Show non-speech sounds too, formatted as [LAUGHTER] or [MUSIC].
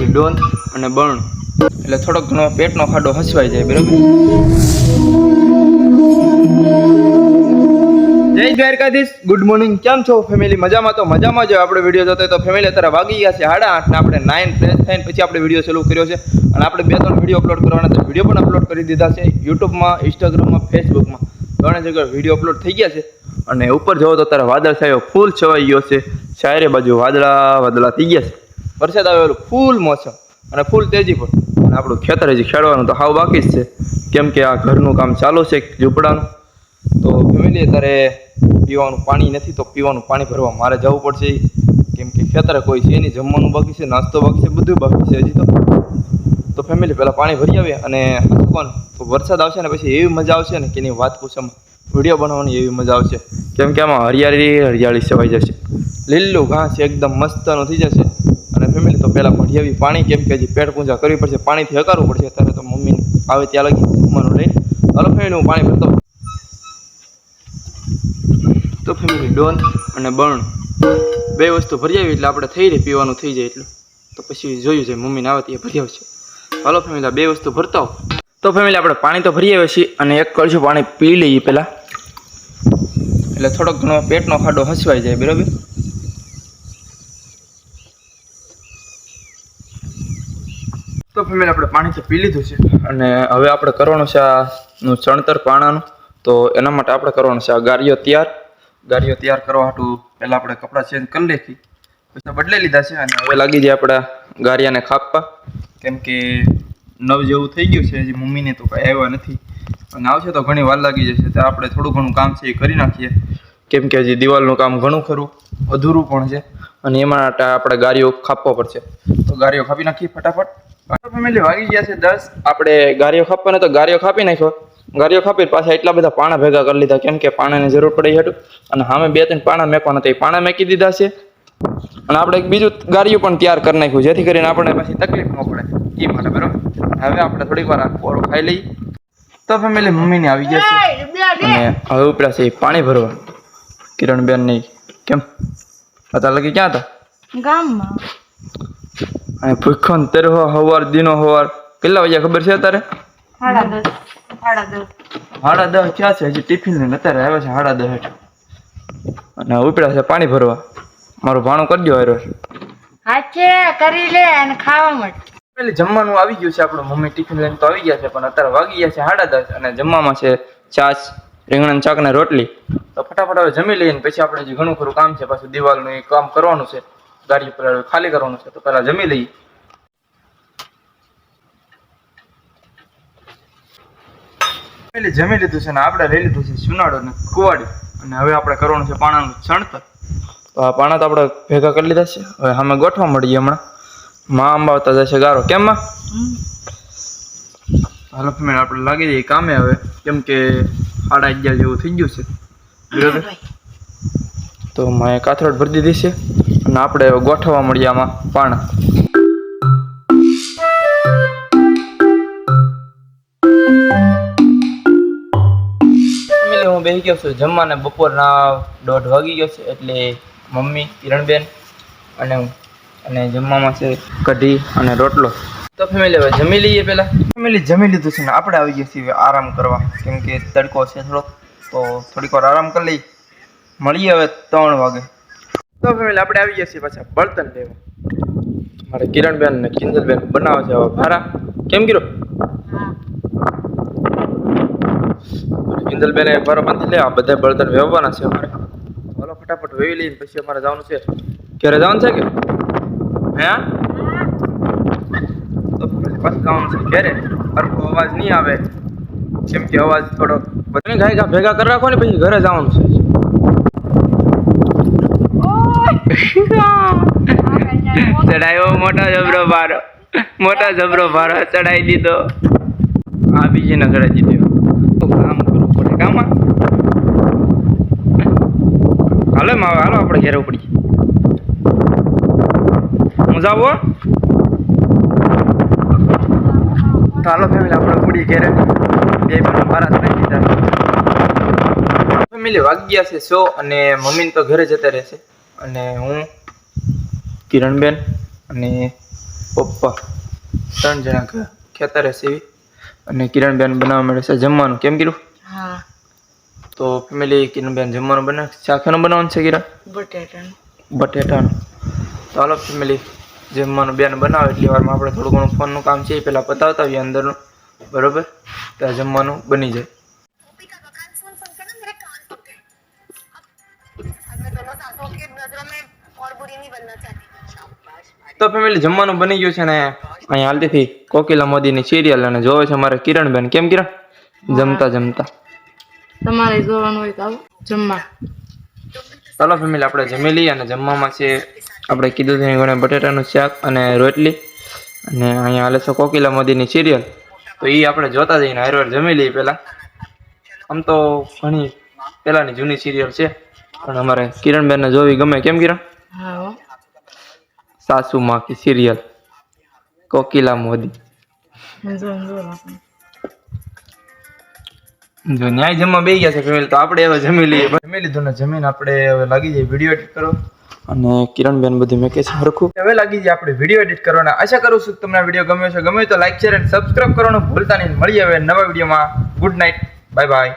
એ Don અને બણ એટલે થોડોક ઘણો પેટનો ખાડો હસવાઈ જાય, બરાબર? જય દ્વારકાધીશ. ગુડ મોર્નિંગ કેમ છો ફેમિલી મજામાં તો મજામાં જ આપણે વીડિયો જોતો તો ફેમિલી અત્યારે વાગી ગયા છે સાડા આઠ આપણે નાઇન ફ્રેશ થઈને પછી આપણે વીડિયો ચાલુ કર્યો છે. અને આપણે બે ત્રણ વીડિયો અપલોડ કરવાના છે. વીડિયો પણ અપલોડ કરી દીધા છે યુટ્યુબમાં ઇન્સ્ટાગ્રામમાં ફેસબુકમાં ત્રણ જગ્યા વીડિયો અપલોડ થઈ ગયા છે. અને ઉપર જવો તો અત્યારે વાદળ સાહેબ ફૂલ છવાઈ ગયો છે. ચારે બાજુ વાદળા વાદળા થઈ ગયા છે. વરસાદ આવેલો, ફૂલ મોસમ અને ફૂલ તેજી પણ. અને આપણું ખેતર હજી ખેડવાનું તો હાવ બાકી જ છે. કેમ કે આ ઘરનું કામ ચાલુ છે ઝૂંપડાનું. તો ફેમિલી અત્યારે પીવાનું પાણી નથી તો પીવાનું પાણી ભરવા મારે જવું પડશે. કેમ કે ખેતરે કોઈ છે નહીં, જમવાનું બાકી છે, નાસ્તો બાકી છે, બધું બાકી છે હજી તો. તો ફેમિલી પહેલાં પાણી ભરી આવે અને શું તો વરસાદ આવશે ને પછી એવી મજા આવશે ને કે એની વાત પૂછવામાં વીડિયો બનાવવાની એવી મજા આવશે. કેમ કે આમાં હરિયાળી હરિયાળી સેવાઈ જશે. લીલું ઘાસ એકદમ મસ્તનું થઈ જશે. અને ફેમિલી તો પહેલાં ભરી આવી પાણી કેમ કે હજી પેટ પૂજા કરવી પડશે, પાણીથી હકારવું પડશે. ત્યારે તો મમ્મી આવે ત્યાં લગી જમવાનું લઈને. હલો ફેમિલી હું પાણી ભરતો તો ફેમિલી ડોન અને બર્ણ બે વસ્તુ ભરી આવી એટલે આપણે થઈ રહી પીવાનું થઈ જાય એટલું. તો પછી જોયું છે, મમ્મીને આવે ત્યાં ભરી આવશે હલો ફેમિલી બે વસ્તુ ભરતા તો ફેમિલી આપણે પાણી તો ભરી આવ્યા છીએ અને એક કળશું પાણી પી લઈએ પહેલાં. એટલે થોડોક ઘણો પેટનો ખાડો હસવાઈ જાય, બરાબર? ફેમિલી આપણે પાણી તો પી લીધું છે. અને હવે આપણે કરવાનું છે આનું ચણતર પાણાનું. તો એના માટે આપણે કરવાનું છે આ ગાડીઓ તૈયાર. ગાડીઓ તૈયાર કરવા હાટું પહેલાં આપણે કપડાં ચેન્જ કરી લેખી પછી બદલાઈ લીધા છે અને હવે લાગી જાય આપણા ગારિયાને ખાપવા. કેમ કે નવ જેવું થઈ ગયું છે, હજી મમ્મીને તો કાંઈ આવ્યા નથી. અને આવશે તો ઘણી વાર લાગી જશે, તો આપણે થોડું ઘણું કામ છે એ કરી નાખીએ. કેમ કે હજી દિવાલનું કામ ઘણું ખરું, અધૂરું પણ છે. અને એમાં આપણે ગાડીઓ ખાપવા પડશે. તો ગાડીઓ ખાપી નાખીએ ફટાફટ. ફેમિલી વાગી ગયા છે દસ. આપણે ગાડીઓ ખાપવાને તો ગાડીઓ ખાપી નાખ્યો. ગાડીઓ ખાપી પાછા એટલા બધા પાણા ભેગા કરી લીધા. કેમ કે પાણાની જરૂર પડી હતું અને સામે બે ત્રણ પાણા મેકવાના હતા. એ પાણા મેકી દીધા છે. અને આપણે એક બીજું ગાડીઓ પણ તૈયાર કરી નાખ્યું. જેથી કરીને આપણને પછી તકલીફ ન પડે. એ માટે બરાબર. હવે આપણે થોડીક વાર કોરો ખાઈ લઈએ. તો ફેમિલી મમ્મીને આવી ગયા છે. અને હવે ઉપરા છે પાણી ભરવા. કિરણબેન નહીં કેમ? અત્યારે લગી ક્યાં હતા? ગામમાં. અને ભૂખન ને હવાર દીનો હવાર. કેટલા વાગ્યા ખબર છે અત્યારે? સાડા દસ. ક્યાં છે? હજી ટિફિન લઈને અત્યારે આવ્યા છે સાડા દસ અને ઉપડા છે પાણી ભરવા. મારું ભાણું કરજો હારો. હાચે કરી લે અને ખાવા માટે પેલી જમવાનું આવી ગયું છે આપણું. મમ્મી ટિફિન લઈને તો આવી ગયા છે પણ અત્યારે વાગી ગયા છે સાડા દસ. અને જમવામાં છે છાશ રીંગણ શાક ને રોટલી. તો ફટાફટ હવે જમી લઈએ ને પછી આપણે જે ઘણું ખરું કામ છે પાછું દિવાલનું એ કામ કરવાનું છે. ગાડી પર ખાલી કરવાનું છે તો પહેલા જમી લઈએ. પેલી જમી લીધું છે ને આપણે લઈ લીધું છે સુનાળો ને કુવાડી. અને હવે આપણે કરવાનું છે પાણાનું છણતર તો આ પાણા તો આપણે ભેગા કરી લીધા છે. હવે અમે ગોઠવા મળીએ હમણાં. માં અંબાવતા જશે ગારો. કેમ માં? હાલો ફેમિલી આપણે લાગી જઈએ કામે હવે. કેમ કે સાડા અગિયાર જેવું થઈ ગયું છે. બરાબર? તો મેં કાથરોડ ભરી દીધી છે. અને આપણે ગોઠવવા મળીએ આમાં પણ હું બેસી ગયો છું. જમવાને બપોરના દોઢ વાગી ગયો છે એટલે મમ્મી કિરણબેન અને હું. અને જમવામાં છે કઢી અને રોટલો. તો ફેમિલી હવે જમી લઈએ પહેલા. ફેમિલી જમી લીધું છે ને આપણે આવી ગયા છીએ આરામ કરવા. કેમ કે તડકો છે થોડો તો થોડીક વાર આરામ કરી લઈ મળીએ હવે ત્રણ વાગે. તો ફેમિલી આપણે આવી ગયા છીએ પાછા બળતણ લેવા. મારે કિરણબેન ને કિંજલબેન બનાવે છે ભારા કેમ કીરો કિંજલબેન એ ભારો બાંધી લે બધા બળતણ વેવવાના છે અમારે. બોલો ફટાફટ વેવી લઈને પછી અમારે જવાનું છે. ઘરે જવાનું છે કે? હે? તો પછી જવાનું છે ક્યારે? સરખો અવાજ નહીં આવે. કેમ કે અવાજ થોડો ગાય ભેગા કરી રાખો ને પછી ઘરે જવાનું છે. [LAUGHS] ચડાયો મોટો જબરો ભારો મોટો જબરો ભારો ચડાઈ દીધો. આ બીજીને ચડાઈ દીધો તો કામ કરવું પડે કામમાં. હાલો હવે હાલો આપણે ઘેર ઉપડી. હો? તો હાલો ફેમિલી આપણે ઉપડી ઘેરે. બે મિનિટ મારા થઈ દીધા. ફેમિલી વાગ્યા છે, સો, અને મમ્મીને તો ઘરે જતા રહેશે. અને હું કિરણબેન. અને પપ્પા ત્રણ જણા ખેતર સીવી અને કિરણબેન બનાવવા મળે છે જમવાનું. કેમ કીધું? હા. તો ફેમિલી કિરણબેન જમવાનું બનાવ શાખાનું બનાવવાનું છે કિરણ? બટેટાનું. બટેટાનું. તો હાલો ફેમિલી જમવાનું બેન બનાવે એટલી વારમાં. આપણે થોડું ઘણું ફોનનું કામ છે એ પહેલાં પતાવતા આવીએ અંદરનું. બરોબર? ત્યાં જમવાનું બની જાય. તો ફેમિલી જમવાનું બની ગયું છે ને અહીંયા હાલતીથી કોકિલા મોદીની સિરિયલ અને જોવે છે અમારે કિરણબેન. કેમ કિરણ? જમતા જમતા. તમારે જોવાનું હોય તો જમવા. ચાલો ફેમિલી આપણે જમી લઈએ અને જમવામાં છે આપણે કીધું છે ઘણે બટેટાનું શાક અને રોટલી. અને અહીંયા હાલે છે કોકિલા મોદીની સિરિયલ તો એ આપણે જોતા જઈને હારવાર જમી લઈએ પહેલાં. આમ તો ઘણી પહેલાંની જૂની સિરિયલ છે પણ અમારે કિરણબેનને જોવી ગમે. કેમ કિરણ? હા. સાસુ માં કી સિરિયલ કોકિલા મોદી. જો ન્યાય જમવા બે ગયા છે ફેમિલી તો આપણે હવે જમી લઈએ. જમી લીધું ને જમીન આપણે હવે લાગી જાય વીડિયો એડિટ કરો. અને કિરણબેન બધી મેં કે છે હરખું. હવે લાગી જાય આપણે વીડિયો એડિટ કરવાના. આશા કરું છું તમને વીડિયો ગમ્યો છે ગમે તો લાઈક શેર અને સબસ્ક્રાઇબ કરવાનું ભૂલતા નહીં. મળીએ હવે નવા વિડીયોમાં ગુડ નાઇટ બાય બાય